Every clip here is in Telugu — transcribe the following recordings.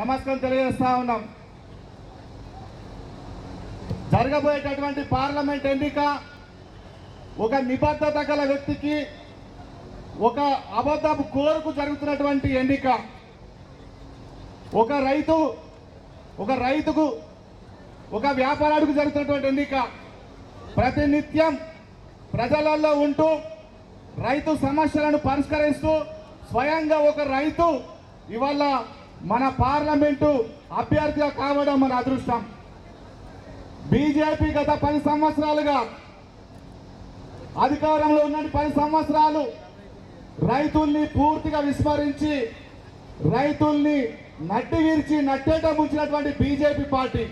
నమస్కారం తెలియజేస్తా ఉన్నాం. జరగబోయేటటువంటి పార్లమెంట్ ఎన్నిక ఒక నిబద్ధత గల వ్యక్తికి ఒక అబద్ధపు కోరుకు జరుగుతున్నటువంటి ఎన్నిక. ఒక రైతు ఒక రైతుకు ఒక వ్యాపారానికి జరుగుతున్నటువంటి ఎన్నిక. ప్రతినిత్యం ప్రజలలో ఉంటూ రైతు సమస్యలను పరిష్కరిస్తూ స్వయంగా ఒక రైతు ఇవాళ మన పార్లమెంటు అభ్యర్థిగా కావడం మన అదృష్టం. బీజేపీ గత పది సంవత్సరాలుగా అధికారంలో ఉన్న పది సంవత్సరాలు రైతుల్ని పూర్తిగా విస్మరించి రైతుల్ని నట్టి విరిచి నట్టేట ముంచినటువంటి బీజేపీ పార్టీ.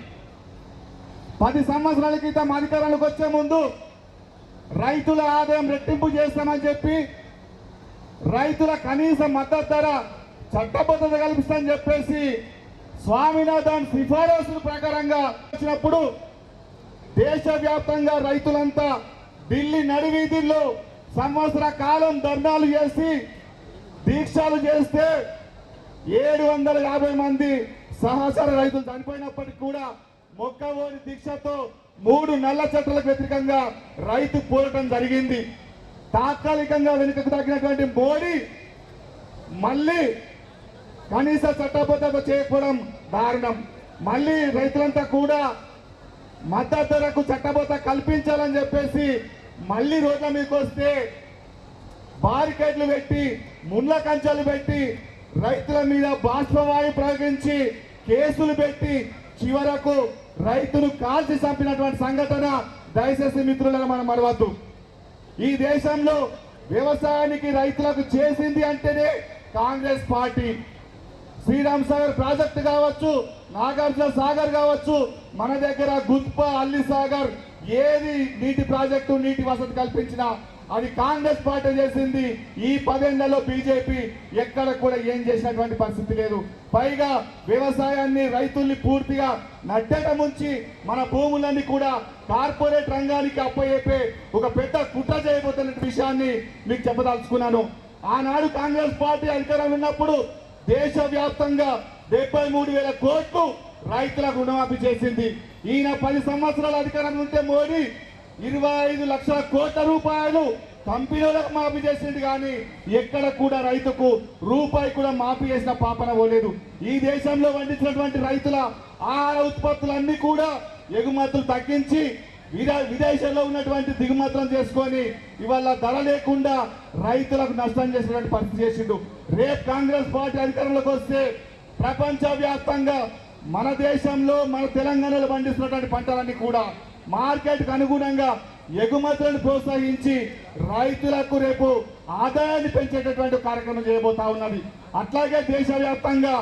పది సంవత్సరాల క్రితం అధికారంలోకి వచ్చే ముందు రైతుల ఆదాయం రెట్టింపు చేస్తామని చెప్పి రైతుల కనీస మద్దతు ధర చట్టబద్ధత కల్పిస్తామని చెప్పేసి స్వామినాథన్ సిఫారసుల ప్రకారంగా వచ్చినప్పుడు దేశవ్యాప్తంగా రైతులంతా ఢిల్లీ నడివీధుల్లో సంవత్సర కాలం ధర్నాలు చేసి దీక్షలు చేస్తే ఏడు వందల యాభై మంది సహచర రైతులు చనిపోయినప్పటికీ కూడా మొక్కవోని దీక్షతో మూడు నల్ల చట్టాలకు వ్యతిరేకంగా రైతు పోరాటం జరిగింది. తాత్కాలికంగా వెనుకకు తగ్గినటువంటి మోడీ మళ్ళీ కనీస చట్టబద్ధత చేయకపోవడం దారుణం. మళ్ళీ రైతులంతా కూడా మద్దతు ధరకు చట్టబోత కల్పించాలని చెప్పేసి మళ్ళీ రోడ్ల మీకు వస్తే బారికేడ్లు పెట్టి ముళ్ళ కంచెలు పెట్టి రైతుల మీద బాష్పవాయు ప్రయోగించి కేసులు పెట్టి చివరకు రైతులు కాల్చి చంపినటువంటి సంఘటన దయచేసి మిత్రులను మనం మరవద్దు. ఈ దేశంలో వ్యవసాయానికి రైతులకు చేసింది అంటేనే Congress party. Sriram Sagar project కావచ్చు నాగార్జున సాగర్ కావచ్చు మన దగ్గర గుత్ప అల్లి సాగర్ ఏది నీటి ప్రాజెక్టు నీటి వసతి కల్పించినా అది కాంగ్రెస్ పార్టీ చేసింది. ఈ పదేళ్ళలో బీజేపీ ఎక్కడ కూడా ఏం చేసినటువంటి పరిస్థితి లేదు. పైగా వ్యవసాయాన్ని రైతుల్ని పూర్తిగా నడ్డట ముంచి మన భూములన్నీ కూడా కార్పొరేట్ రంగానికి అప్పయ్యే ఒక పెద్ద కుట్ర చేయబోతున్న విషయాన్ని మీకు చెప్పదలుచుకున్నాను. ఆనాడు కాంగ్రెస్ పార్టీ అధికారంలో ఉన్నప్పుడు దేశవ్యాప్తంగా డెబ్బై మూడు వేల కోట్లు రైతులకు రుణమాఫీ చేసింది. ఈయన పది సంవత్సరాల అధికారం ఉంటే మోడీ ఇరవై ఐదు లక్షల కోట్ల రూపాయలు కంపెనీలకు మాఫీ చేసింది కానీ ఎక్కడ కూడా రైతుకు రూపాయి కూడా మాఫీ చేసిన పాపన పోలేదు. ఈ దేశంలో పండించినటువంటి రైతుల ఆహార ఉత్పత్తులన్నీ కూడా ఎగుమతులు తగ్గించి విదే విదేశాల్లో ఉన్నటువంటి దిగుమతులను చేసుకొని ఇవాళ ధర లేకుండా రైతులకు నష్టం చేసినటువంటి పరిస్థితి చేసిండు. రేపు కాంగ్రెస్ పార్టీ అధికారంలోకి వస్తే ప్రపంచవ్యాప్తంగా మన దేశంలో మన తెలంగాణలో పండిస్తున్నటువంటి పంటలన్నీ కూడా మార్కెట్కు అనుగుణంగా ఎగుమతులను ప్రోత్సహించి రైతులకు రేపు ఆదాయాన్ని పెంచేటటువంటి కార్యక్రమం చేయబోతా ఉన్నది. అట్లాగే దేశవ్యాప్తంగా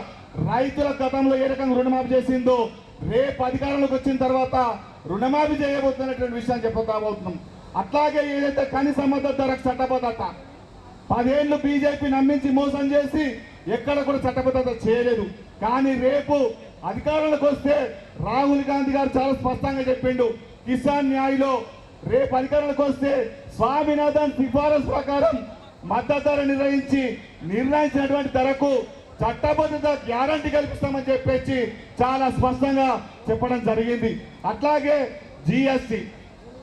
రైతుల గతంలో ఏ రకంగా రుణమాఫీ చేసిందో రేపు అధికారంలోకి వచ్చిన తర్వాత రుణమాఫీ చేయబోతున్నటువంటి విషయాన్ని చెప్పబోతున్నాం అట్లాగే ఏదైతే కనీస మద్దతు ధరకు చట్టబద్ధత పదేళ్ళు బీజేపీ నమ్మించి మోసం చేసి ఎక్కడ కూడా చట్టబద్ధత చేయలేదు. కానీ రేపు అధికారంలోకి వస్తే రాహుల్ గాంధీ గారు చాలా స్పష్టంగా చెప్పిండు కిసాన్ న్యాయ్లో రేపు అధికారంలోకి వస్తే స్వామినాథన్ సిఫారసు ప్రకారం మద్దతు ధర నిర్ణయించి నిర్ణయించినటువంటి ధరకు చట్టబద్ధత గ్యారంటీ కల్పిస్తామని చెప్పేసి చాలా స్పష్టంగా చెప్పడం జరిగింది. అట్లాగే జిఎస్టి.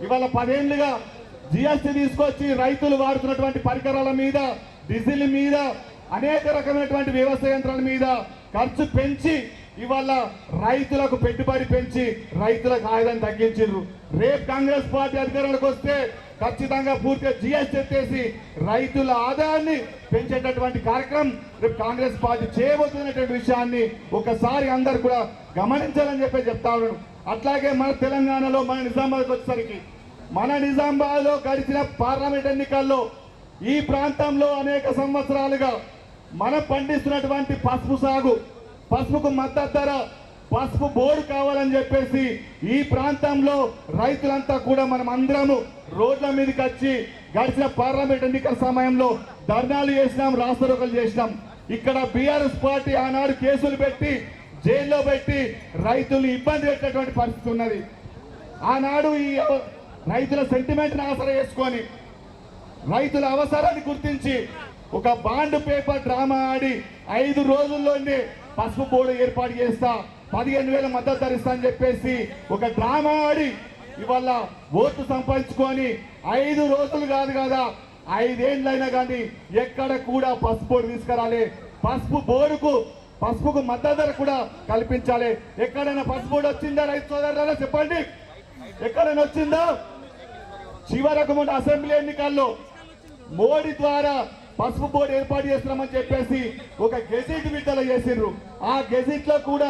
ఇవాళ పదేళ్ళుగా జిఎస్టి తీసుకొచ్చి రైతులు వాడుతున్నటువంటి పరికరాల మీద డీజిల్ మీద అనేక రకమైనటువంటి వ్యవసాయ యంత్రాల మీద ఖర్చు పెంచి ఇవాళ రైతులకు పెట్టుబడి పెంచి రైతులకు ఆయుధం తగ్గించారు రేపు కాంగ్రెస్ పార్టీ అధికారులకు వస్తే ఖచ్చితంగా పూర్తిగా జిఎస్టీ ఎత్తేసి రైతుల ఆదాయాన్ని పెంచేటటువంటి కార్యక్రమం రేపు కాంగ్రెస్ పార్టీ చేయబోతున్నటువంటి విషయాన్ని ఒకసారి అందరు కూడా గమనించాలని చెప్పి చెప్తా ఉన్నాను. అట్లాగే మన తెలంగాణలో మన నిజామాబాద్కి వచ్చేసరికి మన నిజామాబాద్లో గడిచిన పార్లమెంట్ ఎన్నికల్లో ఈ ప్రాంతంలో అనేక సంవత్సరాలుగా మనం పండిస్తున్నటువంటి పసుపు సాగు పసుపుకు మద్దతు ధర పసుపు బోర్డు కావాలని చెప్పేసి ఈ ప్రాంతంలో రైతులంతా కూడా మనం అందరము రోడ్ల మీదకి వచ్చి గడిచిన పార్లమెంట్ ఎన్నికల సమయంలో ధర్నాలు చేసినాం రాస్తారోకలు చేసినాం. ఇక్కడ బీఆర్ఎస్ పార్టీ ఆనాడు కేసులు పెట్టి జైల్లో పెట్టి రైతులు ఇబ్బంది పెట్టినటువంటి పరిస్థితి ఉన్నది. ఆనాడు ఈ రైతుల సెంటిమెంట్ని ఆసరా చేసుకొని రైతుల అవసరాన్ని గుర్తించి ఒక బాండ్ పేపర్ డ్రామా ఆడి ఐదు రోజుల్లోనే పసుపు బోర్డు ఏర్పాటు చేస్తా పదిహేను వేల మద్దతు ధరిస్తా అని చెప్పేసి ఒక డ్రామా ఆడి ఇవాళ ఓట్లు సంపాదించుకొని ఐదు రోజులు కాదు కదా ఐదేళ్ళైనా కానీ ఎక్కడ కూడా పసుపు బోర్డు తీసుకురాలే. పసుపు బోర్డుకు పసుపుకు మద్దతు ధర కూడా కల్పించాలి. ఎక్కడైనా పసుపు బోర్డు వచ్చిందా రైతు సోదరులారా చెప్పండి. ఎక్కడైనా వచ్చిందా? చివరకు మొన్న అసెంబ్లీ ఎన్నికల్లో మోడీ ద్వారా పసుపు బోర్డు ఏర్పాటు చేస్తున్నామని చెప్పేసి ఒక గెజిట్ విడుదల చేసిండ్రు. ఆ గెజిట్లో కూడా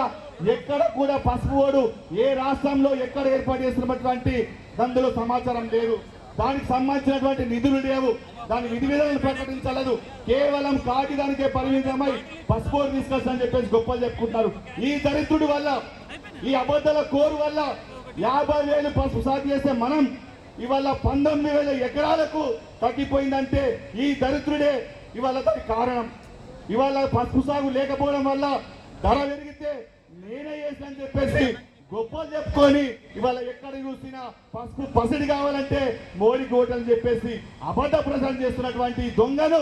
ఎక్కడ కూడా పసుపు బోర్డు ఏ రాష్ట్రంలో ఎక్కడ ఏర్పాటు చేస్తున్నటువంటి అందులో సమాచారం లేదు. దానికి సంబంధించినటువంటి నిధులు లేవు. దాని విధి విధానాలు ప్రకటించలేదు. కేవలం కాగితానికే పరిమితమై పసుపు తీసుకొస్తానని చెప్పేసి గొప్పలు చెప్పుకుంటారు. ఈ దరిద్రుడి వల్ల ఈ అబద్ధాల కోరు వల్ల యాభై వేలు పసుపు సాగు చేసే మనం ఇవాళ పంతొమ్మిది వేల ఎకరాలకు తగ్గిపోయిందంటే ఈ దరిద్రుడే ఇవాళ దానికి కారణం. ఇవాళ పసుపు సాగు లేకపోవడం వల్ల ధర పెరిగితే నేనే చేసినని చెప్పేసి గొప్పలు చెప్పుకొని ఇవాళ ఎక్కడ చూసినా పసుపు పసిడి కావాలంటే మోడీ కోటని చెప్పేసి అబద్ధ ప్రచారం చేస్తున్నటువంటి దొంగను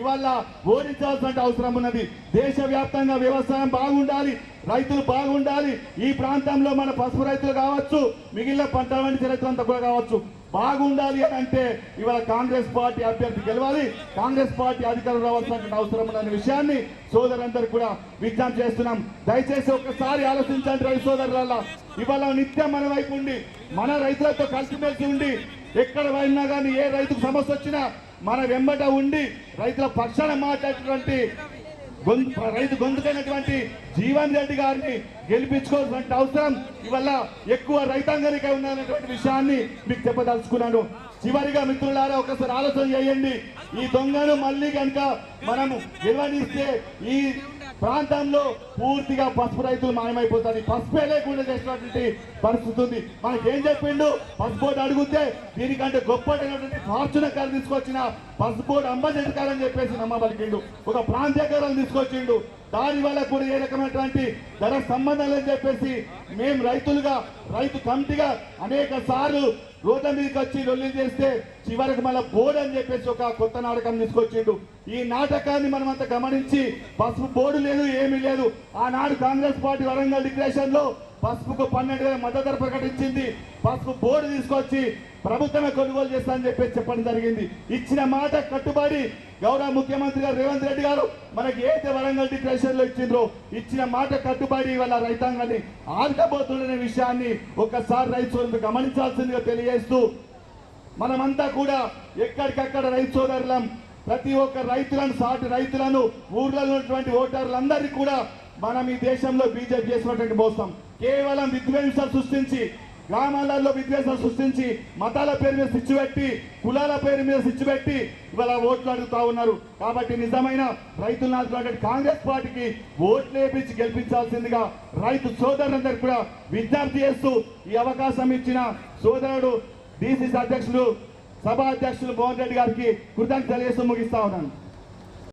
ఇవాళ ఓడించాల్సిన అవసరం ఉన్నది. దేశవ్యాప్తంగా వ్యవసాయం బాగుండాలి రైతులు బాగుండాలి. ఈ ప్రాంతంలో మన పసుపు రైతులు కావచ్చు మిగిలిన పంట పండించే రైతులంతా కూడా కావచ్చు. బాగుండాలి అని అంటే ఇవాళ కాంగ్రెస్ పార్టీ అభ్యర్థి గెలవాలి. కాంగ్రెస్ పార్టీ అధికారం రావాల్సిన అవసరం ఉన్న విషయాన్ని సోదరులందరూ కూడా విజ్ఞప్తి చేస్తున్నాం. దయచేసి ఒక్కసారి ఆలోచించండి రైతు సోదరుల ఇవాళ నిత్యం మన వైపు ఉండి మన రైతులతో కలిసిమెలిసి ఉండి ఎక్కడ పోయినా కానీ ఏ రైతుకు సమస్య వచ్చినా మన వెంబట ఉండి రైతుల పక్షాన మాట్లాడేటువంటి రైతు గొంతుకైనటువంటి జీవన్ రెడ్డి గారిని గెలిపించుకోవాల్సిన అవసరం ఇవల్ల ఎక్కువ రైతాంగానికై ఉన్నటువంటి విషయాన్ని మీకు చెప్పదలుచుకున్నాను. చివరిగా మిత్రులారా ఒకసారి ఆలోచన చేయండి. ఈ దొంగను మళ్ళీ కనుక మనము నిర్వహిస్తే ఈ ప్రాంతంలో పూర్తిగా పసుపు రైతులు మాయమైపోతుంది పసుపే లేకుండా చేసినటువంటి పరిస్థితి ఉంది. మనకి ఏం చెప్పిండు? పసుపు బోర్డు అడిగితే దీనికంటే గొప్పటైనటువంటి ఫార్చునర్ కారు తీసుకొచ్చిన పసుపు బోర్డు అంబాసిడర్ అని చెప్పేసి నమ్మబలికిండు. ఒక ప్రాంతీయకరాలు తీసుకొచ్చిండు. దాని వల్ల కూడా ఏ రకమైనటువంటి ధర సంబంధం అని చెప్పేసి మేము రైతులుగా రైతు కమిటీగా అనేక సార్లు రోడ్ల మీదకి వచ్చి రొల్లి చేస్తే చివరికి మళ్ళీ బోర్డు అని చెప్పేసి ఒక కొత్త నాటకం తీసుకొచ్చిండు. ఈ నాటకాన్ని మనం అంత గమనించి పసుపు బోర్డు లేదు ఏమీ లేదు. ఆనాడు కాంగ్రెస్ పార్టీ వరంగల్ డిక్లరేషన్లో పసుపుకు పన్నెండు వేల మద్దతు ప్రకటించింది. పసుపు బోర్డు తీసుకొచ్చి ప్రభుత్వమే కొనుగోలు చేస్తానని చెప్పేసి చెప్పడం జరిగింది. ఇచ్చిన మాట కట్టుబడి గౌరవ ముఖ్యమంత్రి గారు రేవంత్ రెడ్డి గారు మనకి ఏదైతే వరంగల్ డిక్లరేషన్లో ఇచ్చిండ్రో ఇచ్చిన మాట కట్టుబడి వల్ల రైతాంగాన్ని ఆల్కబోతున్న విషయాన్ని ఒకసారి రైతు సోదరులు గమనించాల్సిందిగా తెలియజేస్తూ మనమంతా కూడా ఎక్కడికక్కడ రైతు సోదరులం ప్రతి ఒక్క రైతులను సాటి రైతులను ఊర్లలో ఉన్నటువంటి ఓటర్లందరికీ కూడా మనం ఈ దేశంలో బీజేపీ చేసినటువంటి మోసం కేవలం విధ్వంసం సృష్టించి గ్రామాలలో విద్వేషం సృష్టించి మతాల పేరు మీద స్విచ్ పెట్టి కులాల పేరు మీద స్విచ్ పెట్టి ఇవాళ ఓట్లు అడుగుతా ఉన్నారు. కాబట్టి నిజమైన రైతులు నాటుకున్నటువంటి కాంగ్రెస్ పార్టీకి ఓట్లు వేపించి గెలిపించాల్సిందిగా రైతు సోదరులందరికీ కూడా విజ్ఞప్తి చేస్తూ ఈ అవకాశం ఇచ్చిన సోదరుడు డిసిసి అధ్యక్షులు సభా అధ్యక్షులు మోహన్ రెడ్డి గారికి కృతజ్ఞత తెలియజేస్తూ ముగిస్తా ఉన్నాను.